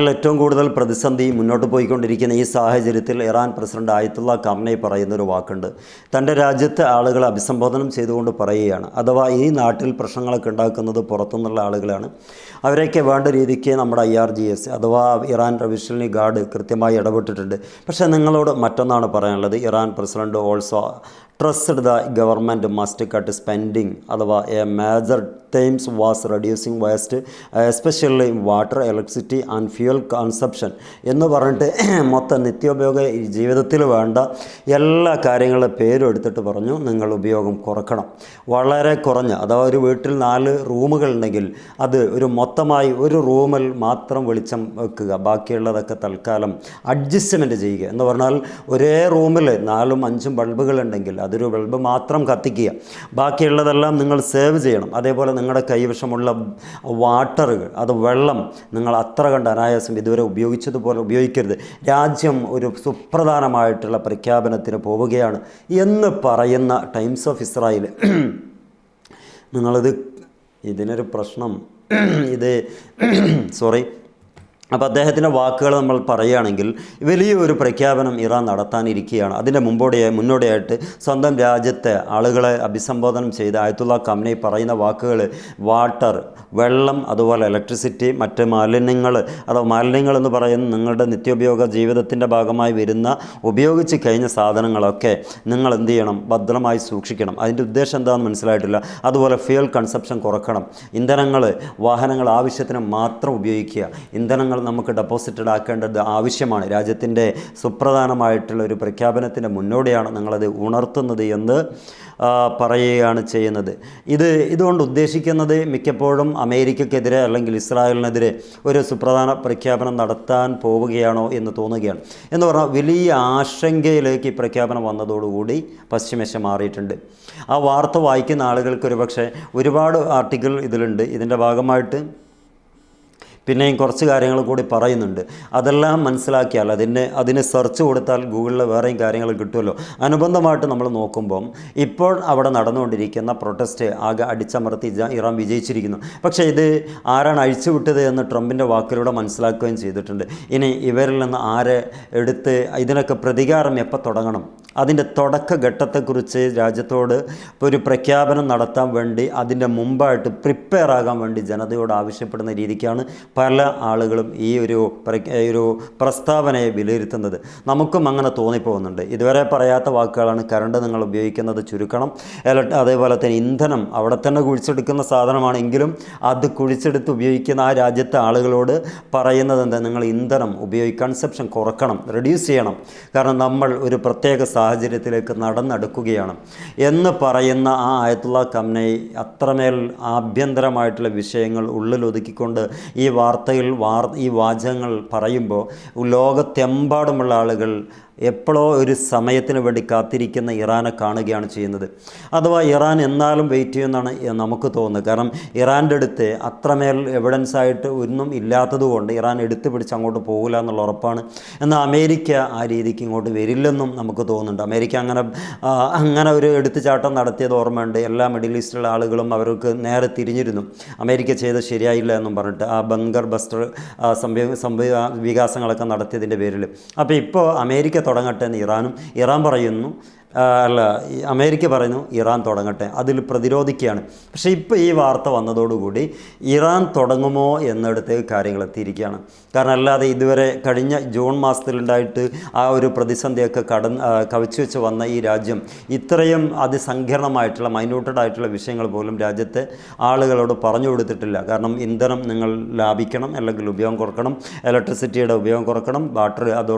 ഏറ്റവും കൂടുതൽ പ്രതിസന്ധി മുന്നോട്ട് പോയിക്കൊണ്ടിരിക്കുന്ന ഈ സാഹചര്യത്തിൽ ഇറാൻ പ്രസിഡന്റ് ആയത്തുള്ള കമനെ പറയുന്ന ഒരു വാക്കുണ്ട്. തന്റെ രാജ്യത്തെ ആളുകളെ അഭിസംബോധനം ചെയ്തുകൊണ്ട് പറയുകയാണ്. അഥവാ ഈ നാട്ടിൽ പ്രശ്നങ്ങളൊക്കെ ഉണ്ടാക്കുന്നത് പുറത്തുനിന്നുള്ള ആളുകളാണ്. അവരെയൊക്കെ വേണ്ട രീതിക്ക് നമ്മുടെ ഐ ആർ ജി എസ് അഥവാ ഇറാൻ റവല്യൂഷണറി ഗാർഡ് കൃത്യമായി ഇടപെട്ടിട്ടുണ്ട്. പക്ഷേ നിങ്ങളോട് മറ്റൊന്നാണ് പറയാനുള്ളത്. Iran president also trusted the government must cut spending അഥവാ a major times was reducing waste especially water electricity and fuel consumption എന്ന് പറഞ്ഞിട്ട് മൊത്തം നിത്യോപയോഗ ജീവിതത്തിൽ വേണ്ട എല്ലാ കാര്യങ്ങളും പേരെടുത്തിട്ട് പറഞ്ഞു നിങ്ങൾ ഉപയോഗം കുറക്കണം. വളരെ കുറഞ്ഞ. അഥവാ ഒരു വീട്ടിൽ നാല് റൂമുകൾ ഉണ്ടെങ്കിൽ അത് ഒരു മൊത്തമായി ഒരു റൂമിൽ മാത്രം വെളിച്ചം വെക്കുക. ബാക്കിയുള്ളതൊക്കെ തൽക്കാലം അഡ്ജസ്റ്റ്മെന്റ് ചെയ്യുക. എന്ന് പറഞ്ഞാൽ ഒരേ റൂമിൽ നാലും അഞ്ചും ബൾബുകൾ ഉണ്ടെങ്കിൽ അതൊരു ബൾബ് മാത്രം കത്തിക്കുക. ബാക്കിയുള്ളതെല്ലാം നിങ്ങൾ സേവ് ചെയ്യണം. അതേപോലെ നിങ്ങളുടെ കൈവശമുള്ള വാട്ടറുകൾ അത് വെള്ളം നിങ്ങൾ അത്ര കണ്ട് അനായാസം ഇതുവരെ ഉപയോഗിച്ചതുപോലെ ഉപയോഗിക്കരുത്. രാജ്യം ഒരു സുപ്രധാനമായിട്ടുള്ള പ്രഖ്യാപനത്തിന് പോവുകയാണ് എന്ന് പറയുന്ന ടൈംസ് ഓഫ് ഇസ്രായേൽ നിങ്ങളിത് ഇതിനൊരു പ്രശ്നം ഇത് സോറി അപ്പോൾ അദ്ദേഹത്തിന്റെ വാക്കുകൾ നമ്മൾ പറയുകയാണെങ്കിൽ വലിയൊരു പ്രഖ്യാപനം ഇറാൻ നടത്താനിരിക്കുകയാണ്. അതിന്റെ മുമ്പോടിയായി മുന്നോടിയായിട്ട് സ്വന്തം രാജ്യത്തെ ആളുകളെ അഭിസംബോധനം ചെയ്ത് ആയത്തുള്ള കമ്പനി പറയുന്ന വാക്കുകൾ വാട്ടർ വെള്ളം അതുപോലെ ഇലക്ട്രിസിറ്റി മറ്റ് മാലിന്യങ്ങൾ അഥവാ മാലിന്യങ്ങൾ എന്ന് പറയുന്ന നിങ്ങളുടെ നിത്യോപയോഗ ജീവിതത്തിന്റെ ഭാഗമായി വരുന്ന ഉപയോഗിച്ച് കഴിഞ്ഞ സാധനങ്ങളൊക്കെ നിങ്ങൾ എന്ത് ചെയ്യണം? ഭദ്രമായി സൂക്ഷിക്കണം. അതിന്റെ ഉദ്ദേശം എന്താണെന്ന് മനസ്സിലായിട്ടില്ല. അതുപോലെ ഫ്യൂൽ കൺസപ്ഷൻ കുറക്കണം. ഇന്ധനങ്ങൾ വാഹനങ്ങൾ ആവശ്യത്തിന് മാത്രം ഉപയോഗിക്കുക. ഇന്ധനങ്ങൾ നമുക്ക് ഡെപ്പോസിറ്റഡ് ആക്കേണ്ടത് ആവശ്യമാണ്. രാജ്യത്തിന്റെ സുപ്രധാനമായിട്ടുള്ള ഒരു പ്രഖ്യാപനത്തിന്റെ മുന്നോടിയാണ് നിങ്ങളത് ഉണർത്തുന്നത് എന്ന് പറയുകയാണ് ചെയ്യുന്നത്. ഇത് ഇതുകൊണ്ട് ഉദ്ദേശിക്കുന്നത് മിക്കപ്പോഴും അമേരിക്കക്കെതിരെ അല്ലെങ്കിൽ ഇസ്രായേലിനെതിരെ ഒരു സുപ്രധാന പ്രഖ്യാപനം നടത്താൻ പോവുകയാണോ എന്ന് തോന്നുകയാണ്. എന്ന് പറഞ്ഞാൽ വലിയ ആശങ്കയിലേക്ക് ഈ പ്രഖ്യാപനം വന്നതോടുകൂടി പശ്ചിമേശ മാറിയിട്ടുണ്ട്. ആ വാർത്ത വായിക്കുന്ന ആളുകൾക്ക് ഒരുപക്ഷെ ഒരുപാട് ആർട്ടിക്കിൾ ഇതിലുണ്ട്. ഇതിന്റെ ഭാഗമായിട്ട് പിന്നെയും കുറച്ച് കാര്യങ്ങൾ കൂടി പറയുന്നുണ്ട്. അതെല്ലാം മനസ്സിലാക്കിയാൽ അതിന് അതിന് സെർച്ച് കൊടുത്താൽ ഗൂഗിളിൽ വേറെയും കാര്യങ്ങൾ കിട്ടുമല്ലോ. അനുബന്ധമായിട്ട് നമ്മൾ നോക്കുമ്പം ഇപ്പോൾ അവിടെ നടന്നുകൊണ്ടിരിക്കുന്ന പ്രൊട്ടസ്റ്റ് ആകെ അടിച്ചമർത്തി ഇറാൻ വിജയിച്ചിരിക്കുന്നു. പക്ഷേ ഇത് ആരാണ് അഴിച്ചുവിട്ടത് എന്ന് ട്രംപിന്റെ വാക്കിലൂടെ മനസ്സിലാക്കുകയും ചെയ്തിട്ടുണ്ട്. ഇനി ഇവരിൽ നിന്ന് ആരെ എടുത്ത് ഇതിനൊക്കെ പ്രതികാരം എപ്പോൾ തുടങ്ങണം? അതിന്റെ തുടക്കഘട്ടത്തെക്കുറിച്ച് രാജ്യത്തോട് ഒരു പ്രഖ്യാപനം നടത്താൻ വേണ്ടി അതിന്റെ മുമ്പായിട്ട് പ്രിപ്പയർ ആകാൻ വേണ്ടി ജനതയോട് ആവശ്യപ്പെടുന്ന രീതിക്കാണ് പല ആളുകളും ഈ ഒരു ഒരു പ്രസ്താവനയെ വിലയിരുത്തുന്നത്. നമുക്കും അങ്ങനെ തോന്നിപ്പോകുന്നുണ്ട്. ഇതുവരെ പറയാത്ത വാക്കുകളാണ് കറണ്ട് നിങ്ങൾ ഉപയോഗിക്കുന്നത് ചുരുക്കണം. അതേപോലെ തന്നെ ഇന്ധനം അവിടെ തന്നെ കുഴിച്ചെടുക്കുന്ന സാധനമാണെങ്കിലും അത് കുഴിച്ചെടുത്ത് ഉപയോഗിക്കുന്ന ആ രാജ്യത്തെ ആളുകളോട് പറയുന്നത് എന്താ? നിങ്ങൾ ഇന്ധനം ഉപയോഗിക്കുക കൺസെപ്ഷൻ കുറക്കണം റെഡ്യൂസ് ചെയ്യണം. കാരണം നമ്മൾ ഒരു പ്രത്യേക സാഹചര്യത്തിലേക്ക് നടന്നെടുക്കുകയാണ്. എന്ന് പറയുന്ന ആ ആയത്തുള്ള കമ്നൈ അത്രമേൽ ആഭ്യന്തരമായിട്ടുള്ള വിഷയങ്ങൾ ഉള്ളിലൊതുക്കിക്കൊണ്ട് ഈ വാർത്തയിൽ വാർ ഈ വാചകങ്ങൾ പറയുമ്പോൾ ലോകത്തെമ്പാടുമുള്ള ആളുകൾ എപ്പോഴോ ഒരു സമയത്തിന് വേണ്ടി കാത്തിരിക്കുന്ന ഇറാനെ കാണുകയാണ് ചെയ്യുന്നത്. അഥവാ ഇറാൻ എന്നാലും വെയിറ്റ് ചെയ്യുമെന്നാണ് നമുക്ക് തോന്നുന്നത്. കാരണം ഇറാന്റെ അടുത്ത് അത്രമേൽ എവിഡൻസ് ആയിട്ട് ഒന്നും ഇല്ലാത്തതുകൊണ്ട് ഇറാൻ എടുത്തു പിടിച്ച് അങ്ങോട്ട് പോകില്ല എന്നുള്ള ഉറപ്പാണ്. എന്നാൽ അമേരിക്ക ആ രീതിക്ക് ഇങ്ങോട്ട് വരില്ലെന്നും നമുക്ക് തോന്നുന്നുണ്ട്. അമേരിക്ക അങ്ങനെ അങ്ങനെ ഒരു എടുത്തുചാട്ടം നടത്തിയത് ഓർമ്മയുണ്ട്. എല്ലാ മിഡിൽ ഈസ്റ്റിലെ ആളുകളും അവർക്ക് നേരെ തിരിഞ്ഞിരുന്നു. അമേരിക്ക ചെയ്ത് ശരിയായില്ല എന്നും പറഞ്ഞിട്ട് ആ ബങ്കർ ബസ്റ്റർ സംഭവ വികാസങ്ങളൊക്കെ നടത്തിയതിന്റെ പേരിൽ. അപ്പോൾ ഇപ്പോൾ അമേരിക്ക തുടങ്ങട്ടെ എന്ന് ഇറാനും ഇറാൻ പറയുന്നു. അല്ല അമേരിക്ക പറയുന്നു ഇറാൻ തുടങ്ങട്ടെ. അതിൽ പ്രതിരോധിക്കുകയാണ്. പക്ഷേ ഇപ്പോൾ ഈ വാർത്ത വന്നതോടുകൂടി ഇറാൻ തുടങ്ങുമോ എന്നിടത്തേക്ക് കാര്യങ്ങൾ എത്തിയിരിക്കുകയാണ്. കാരണം അല്ലാതെ ഇതുവരെ കഴിഞ്ഞ ജൂൺ മാസത്തിലുണ്ടായിട്ട് ആ ഒരു പ്രതിസന്ധിയൊക്കെ കടന്ന് കവച്ചു വെച്ച് വന്ന ഈ രാജ്യം ഇത്രയും അതിസങ്കീർണമായിട്ടുള്ള മൈന്യൂട്ടഡ് ആയിട്ടുള്ള വിഷയങ്ങൾ പോലും രാജ്യത്തെ ആളുകളോട് പറഞ്ഞു കൊടുത്തിട്ടില്ല. കാരണം ഇന്ധനം നിങ്ങൾ ലാഭിക്കണം അല്ലെങ്കിൽ ഉപയോഗം കുറക്കണം ഇലക്ട്രിസിറ്റിയുടെ ഉപയോഗം കുറക്കണം വാട്ടർ അതോ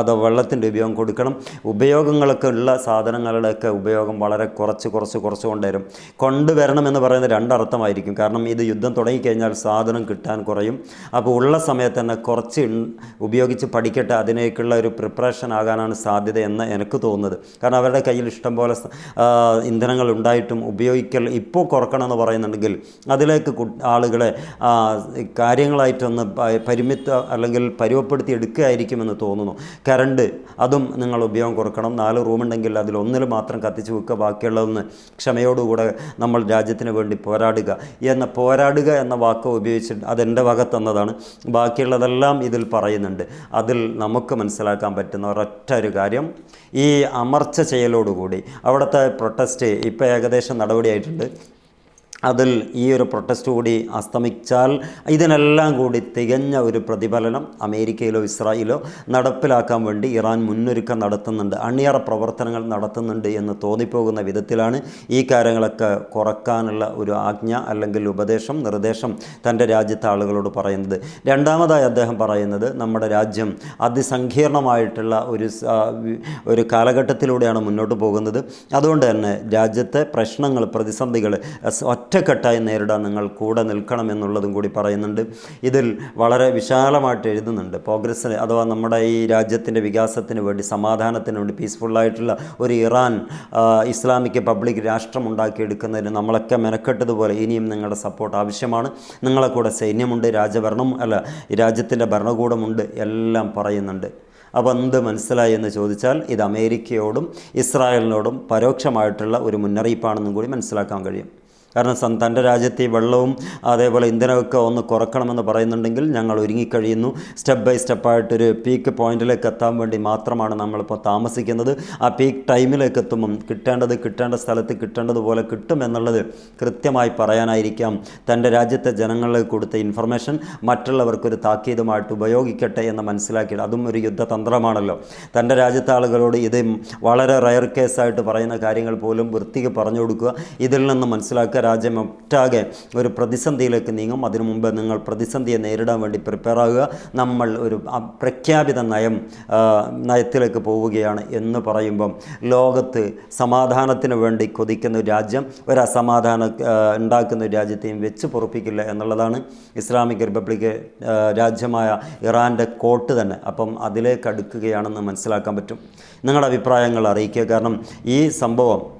അതോ വെള്ളത്തിന്റെ ഉപയോഗം കൊടുക്കണം ഉപയോഗങ്ങളൊക്കെ ഉള്ള സാധനങ്ങളുടെയൊക്കെ ഉപയോഗം വളരെ കുറച്ച് കുറച്ച് കുറച്ച് കൊണ്ടുവരും. കൊണ്ടുവരണമെന്ന് പറയുന്നത് രണ്ടർത്ഥമായിരിക്കും. കാരണം ഇത് യുദ്ധം തുടങ്ങിക്കഴിഞ്ഞാൽ സാധനം കിട്ടാൻ കുറയും. അപ്പോൾ ഉള്ള സമയത്ത് തന്നെ കുറച്ച് ഉപയോഗിച്ച് പഠിക്കട്ടെ അതിനേക്കുള്ള ഒരു പ്രിപ്പറേഷൻ ആകാനാണ് സാധ്യത എന്ന് എനിക്ക് തോന്നുന്നത്. കാരണം അവരുടെ കയ്യിൽ ഇഷ്ടം പോലെ ഇന്ധനങ്ങൾ ഉണ്ടായിട്ടും ഉപയോഗിക്കൽ ഇപ്പോൾ കുറക്കണമെന്ന് പറയുന്നുണ്ടെങ്കിൽ അതിലേക്ക് ആളുകളെ കാര്യങ്ങളായിട്ടൊന്ന് പരിമിത അല്ലെങ്കിൽ പരുവപ്പെടുത്തി എടുക്കുകയായിരിക്കുമെന്ന് തോന്നുന്നു. കറണ്ട് അതും നിങ്ങൾ ഉപയോഗം കുറക്കണം. നാല് റൂമുണ്ടെങ്കിൽ ഉണ്ടെങ്കിൽ അതിൽ ഒന്നിൽ മാത്രം കത്തിച്ചു വെക്കുക ബാക്കിയുള്ളതൊന്ന് ക്ഷമയോടുകൂടെ നമ്മൾ രാജ്യത്തിന് വേണ്ടി പോരാടുക എന്ന പോരാടുക എന്ന വാക്ക് ഉപയോഗിച്ചിട്ട് അതെന്റെ വക തന്നതാണ് ബാക്കിയുള്ളതെല്ലാം ഇതിൽ പറയുന്നുണ്ട്. അതിൽ നമുക്ക് മനസ്സിലാക്കാൻ പറ്റുന്ന ഒരൊറ്റ ഒരു കാര്യം ഈ അമർച്ച ചെയ്യലോടുകൂടി. അവിടുത്തെ പ്രൊട്ടസ്റ്റ് ഇപ്പോൾ ഏകദേശം നടപടിയായിട്ടുണ്ട്. അതിൽ ഈ ഒരു പ്രൊട്ടസ്റ്റ് കൂടി അസ്തമിച്ചാൽ ഇതിനെല്ലാം കൂടി തികഞ്ഞ ഒരു പ്രതിഫലനം അമേരിക്കയിലോ ഇസ്രായേലോ നടപ്പിലാക്കാൻ വേണ്ടി ഇറാൻ മുന്നൊരുക്കം നടത്തുന്നുണ്ട് അണിയറ പ്രവർത്തനങ്ങൾ നടത്തുന്നുണ്ട് എന്ന് തോന്നിപ്പോകുന്ന വിധത്തിലാണ് ഈ കാര്യങ്ങളൊക്കെ കുറക്കാനുള്ള ഒരു ആജ്ഞ അല്ലെങ്കിൽ ഉപദേശം നിർദ്ദേശം തന്റെ രാജ്യത്തെ ആളുകളോട് പറയുന്നത്. രണ്ടാമതായി അദ്ദേഹം പറയുന്നത് നമ്മുടെ രാജ്യം അതിസങ്കീർണമായിട്ടുള്ള ഒരു ഒരു കാലഘട്ടത്തിലൂടെയാണ് മുന്നോട്ട് പോകുന്നത്. അതുകൊണ്ട് തന്നെ രാജ്യത്തെ പ്രശ്നങ്ങൾ പ്രതിസന്ധികൾ ഒറ്റക്കെട്ടായി നേരിടാൻ നിങ്ങൾ കൂടെ നിൽക്കണം എന്നുള്ളതും കൂടി പറയുന്നുണ്ട്. ഇതിൽ വളരെ വിശാലമായിട്ട് എഴുതുന്നുണ്ട്. പ്രോഗ്രസ് അഥവാ നമ്മുടെ ഈ രാജ്യത്തിന്റെ വികാസത്തിന് വേണ്ടി സമാധാനത്തിന് വേണ്ടി പീസ്ഫുള്ളായിട്ടുള്ള ഒരു ഇറാൻ ഇസ്ലാമിക് പബ്ലിക് രാഷ്ട്രം ഉണ്ടാക്കിയെടുക്കുന്നതിന് നമ്മളൊക്കെ മെനക്കെട്ടതുപോലെ ഇനിയും നിങ്ങളുടെ സപ്പോർട്ട് ആവശ്യമാണ്. നിങ്ങളെ കൂടെ സൈന്യമുണ്ട് രാജഭരണം അല്ല രാജ്യത്തിന്റെ ഭരണകൂടമുണ്ട് എല്ലാം പറയുന്നുണ്ട്. അപ്പോൾ എന്ത് മനസ്സിലായി എന്ന് ചോദിച്ചാൽ ഇത് അമേരിക്കയോടും ഇസ്രായേലിനോടും പരോക്ഷമായിട്ടുള്ള ഒരു മുന്നറിയിപ്പാണെന്നും കൂടി മനസ്സിലാക്കാൻ കഴിയും. കാരണം തന്റെ രാജ്യത്തെ വെള്ളവും അതേപോലെ ഇന്ധനമൊക്കെ ഒന്ന് കുറക്കണമെന്ന് പറയുന്നുണ്ടെങ്കിൽ ഞങ്ങൾ ഒരുങ്ങിക്കഴിയുന്നു. സ്റ്റെപ്പ് ബൈ സ്റ്റെപ്പായിട്ടൊരു പീക്ക് പോയിന്റിലേക്ക് എത്താൻ വേണ്ടി മാത്രമാണ് നമ്മളിപ്പോൾ താമസിക്കുന്നത്. ആ പീക്ക് ടൈമിലേക്ക് എത്തുമ്പം കിട്ടേണ്ടത് കിട്ടേണ്ട സ്ഥലത്ത് കിട്ടേണ്ടതുപോലെ കിട്ടും എന്നുള്ളത് കൃത്യമായി പറയാനായിരിക്കാം. തന്റെ രാജ്യത്തെ ജനങ്ങളിലേക്ക് കൊടുത്ത ഇൻഫർമേഷൻ മറ്റുള്ളവർക്കൊരു താക്കീതുമായിട്ട് ഉപയോഗിക്കട്ടെ എന്ന് മനസ്സിലാക്കിയിട്ട് അതും ഒരു യുദ്ധതന്ത്രമാണല്ലോ. തന്റെ രാജ്യത്തെ ആളുകളോട് ഇത് വളരെ റയർ കേസായിട്ട് പറയുന്ന കാര്യങ്ങൾ പോലും വൃത്തിക്ക് പറഞ്ഞു കൊടുക്കുക. ഇതിൽ നിന്ന് മനസ്സിലാക്കുക രാജ്യം ഒട്ടാകെ ഒരു പ്രതിസന്ധിയിലേക്ക് നീങ്ങും. അതിനു മുമ്പ് നിങ്ങൾ പ്രതിസന്ധിയെ നേരിടാൻ വേണ്ടി പ്രിപ്പയർ ആകുക നമ്മൾ ഒരു പ്രഖ്യാപിത നയം നയത്തിലേക്ക് പോവുകയാണ് എന്ന് പറയുമ്പം ലോകത്ത് സമാധാനത്തിന് വേണ്ടി കൊതിക്കുന്ന ഒരു രാജ്യം ഒരു അസമാധാനം ഉണ്ടാക്കുന്ന ഒരു രാജ്യത്തെയും വെച്ച് പൊറപ്പിക്കില്ല എന്നുള്ളതാണ് ഇസ്ലാമിക് റിപ്പബ്ലിക് രാജ്യമായ ഇറാന്റെ കോട്ട് തന്നെ. അപ്പം അതിലേക്ക് അടുക്കുകയാണെന്ന് മനസ്സിലാക്കാൻ പറ്റും. നിങ്ങളുടെ അഭിപ്രായങ്ങൾ അറിയിക്കുക. കാരണം ഈ സംഭവം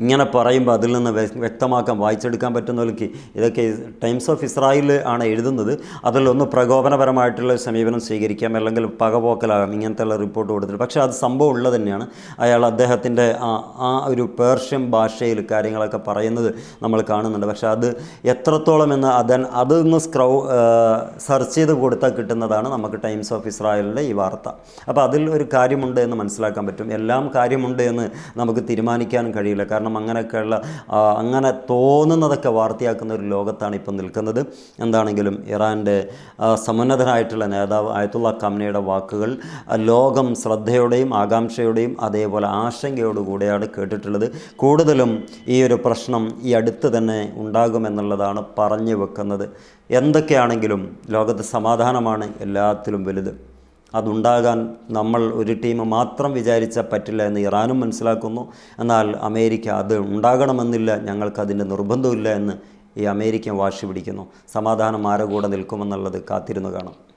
ഇങ്ങനെ പറയുമ്പോൾ അതിൽ നിന്ന് വ്യക്തമാക്കാൻ വായിച്ചെടുക്കാൻ പറ്റുന്നവർക്ക് ഇതൊക്കെ ടൈംസ് ഓഫ് ഇസ്രായേൽ ആണ് എഴുതുന്നത്. അതിലൊന്ന് പ്രകോപനപരമായിട്ടുള്ള സമീപനം സ്വീകരിക്കാം അല്ലെങ്കിൽ പകപോക്കലാകാം ഇങ്ങനത്തെ ഉള്ള റിപ്പോർട്ട് കൊടുത്തിട്ട്. പക്ഷേ അത് സംഭവം ഉള്ളത് തന്നെയാണ്. അയാൾ അദ്ദേഹത്തിന്റെ ആ ഒരു പേർഷ്യൻ ഭാഷയിൽ കാര്യങ്ങളൊക്കെ പറയുന്നത് നമ്മൾ കാണുന്നുണ്ട്. പക്ഷേ അത് എത്രത്തോളം എന്ന് അതൻ അതൊന്ന് സ്ക്രൗ സെർച്ച് ചെയ്ത് കൊടുത്താൽ കിട്ടുന്നതാണ് നമുക്ക് ടൈംസ് ഓഫ് ഇസ്രായേലിന്റെ ഈ വാർത്ത. അപ്പോൾ അതിൽ ഒരു കാര്യമുണ്ട് എന്ന് മനസ്സിലാക്കാൻ പറ്റും. എല്ലാം കാര്യമുണ്ട് എന്ന് നമുക്ക് തീരുമാനിക്കാനും കഴിയില്ല. കാരണം അങ്ങനെയൊക്കെയുള്ള ആ, അങ്ങനെ തോന്നുന്നതൊക്കെ വാർത്തയാക്കുന്ന ഒരു ലോകത്താണ് ഇപ്പം നിൽക്കുന്നത്. എന്താണെങ്കിലും ഇറാന്റെ സമുന്നതനായിട്ടുള്ള നേതാവ് ആയത്തുള്ള കമ്നയുടെ വാക്കുകൾ ലോകം ശ്രദ്ധയോടെയും ആകാംക്ഷയോടെയും അതേപോലെ ആശങ്കയോടുകൂടെയാണ് കേട്ടിട്ടുള്ളത്. കൂടുതലും ഈ ഒരു പ്രശ്നം ഈ അടുത്ത് തന്നെ ഉണ്ടാകുമെന്നുള്ളതാണ് പറഞ്ഞു വെക്കുന്നത്. എന്തൊക്കെയാണെങ്കിലും ലോകത്ത് സമാധാനമാണ് എല്ലാത്തിലും വലുത്. അതുണ്ടാകാൻ നമ്മൾ ഒരു ടീം മാത്രം വിചാരിച്ചാൽ പറ്റില്ല എന്ന് ഇറാനും മനസ്സിലാക്കുന്നു. എന്നാൽ അമേരിക്ക അത് ഉണ്ടാകണമെന്നില്ല ഞങ്ങൾക്കതിന്റെ നിർബന്ധമില്ല എന്ന് ഈ അമേരിക്കൻ വാശി പിടിക്കുന്നു. സമാധാനം ആരെ കൂടെ നിൽക്കുമെന്നുള്ളത് കാത്തിരുന്നു കാണാം.